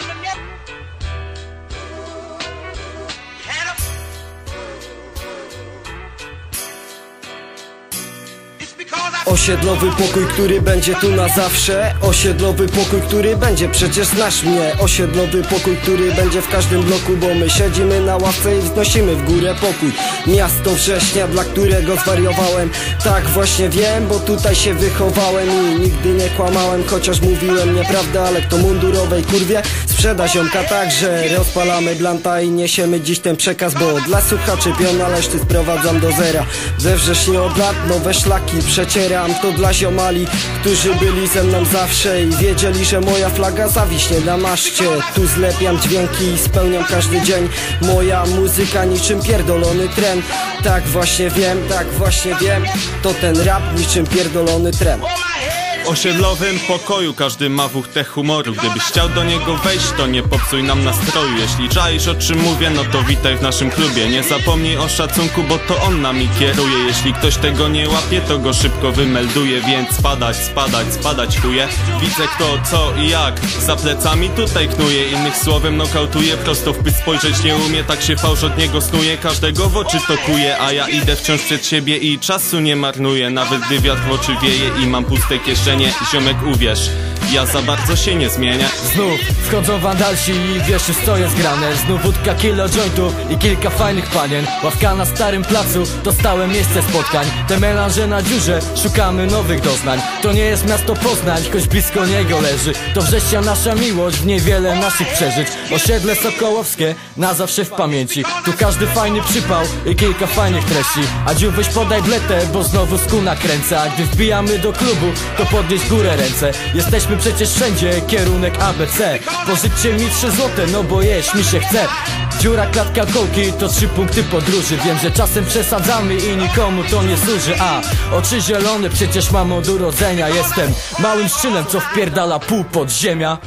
con lớn nhất. Osiedlowy pokój, który będzie tu na zawsze. Osiedlowy pokój, który będzie przecież znasz mnie Osiedlowy pokój, który będzie w każdym bloku Bo my siedzimy na ławce i wznosimy w górę pokój. Miasto września, dla którego zwariowałem. Tak właśnie wiem, bo tutaj się wychowałem I nigdy nie kłamałem, chociaż mówiłem nieprawdę Ale kto mundurowej kurwie sprzeda ziomka tak, że Rozpalamy blanta i niesiemy dziś ten przekaz Bo dla słuchaczy piona reszty sprowadzam do zera. We wrześniu od lat nowe szlaki przecieram To dla ziomali, którzy byli ze mną zawsze I wiedzieli, że moja flaga zawiśnie na maszcie. Tu zlepiam dźwięki i spełniam każdy dzień. Moja muzyka niczym pierdolony tren. Tak właśnie wiem, tak właśnie wiem. To ten rap niczym pierdolony tren. W osiedlowym pokoju każdy ma wuchtę humoru. Gdybyś chciał do niego wejść, to nie popsuj nam nastroju. Jeśli czaisz o czym mówię, no to witaj w naszym klubie. Nie zapomnij o szacunku, bo to on nami kieruje. Jeśli ktoś tego nie łapie, to go szybko wymelduje. Więc spadać, spadać, spadać chuje. Widzę kto, co i jak Za plecami tutaj knuje. Innych słowem nokautuje Prosto w pysk spojrzeć nie umie. Tak się fałsz od niego snuje. Każdego w oczy tokuje A ja idę wciąż przed siebie i czasu nie marnuję. Nawet gdy wiatr w oczy wieje i mam puste kieszenie Ziomek uwierz, ja za bardzo się nie zmienię Znów wchodzą wandalsi i wiesz już co jest grane. Znów wódka, kilo jointów i kilka fajnych panien. Ławka na starym placu to stałe miejsce spotkań. Te melanże na dziurze, szukamy nowych doznań. To nie jest miasto Poznań, choć blisko niego leży. To września nasza miłość, w niej wiele naszych przeżyć. Osiedle Sokołowskie, na zawsze w pamięci. Tu każdy fajny przypał i kilka fajnych treści. A dziu weź podaj bletę, bo znowu skół nakręca A gdy wbijamy do klubu, to podnieś górę ręce. Jesteśmy przecież wszędzie, kierunek ABC Pożyczcie mi trzy złote, no bo jeść mi się chce. Dziura, klatka, kołki to trzy punkty podróży. Wiem, że czasem przesadzamy i nikomu to nie służy. A, oczy zielone, przecież mam od urodzenia. Jestem małym szczylem, co wpierdala pół podziemia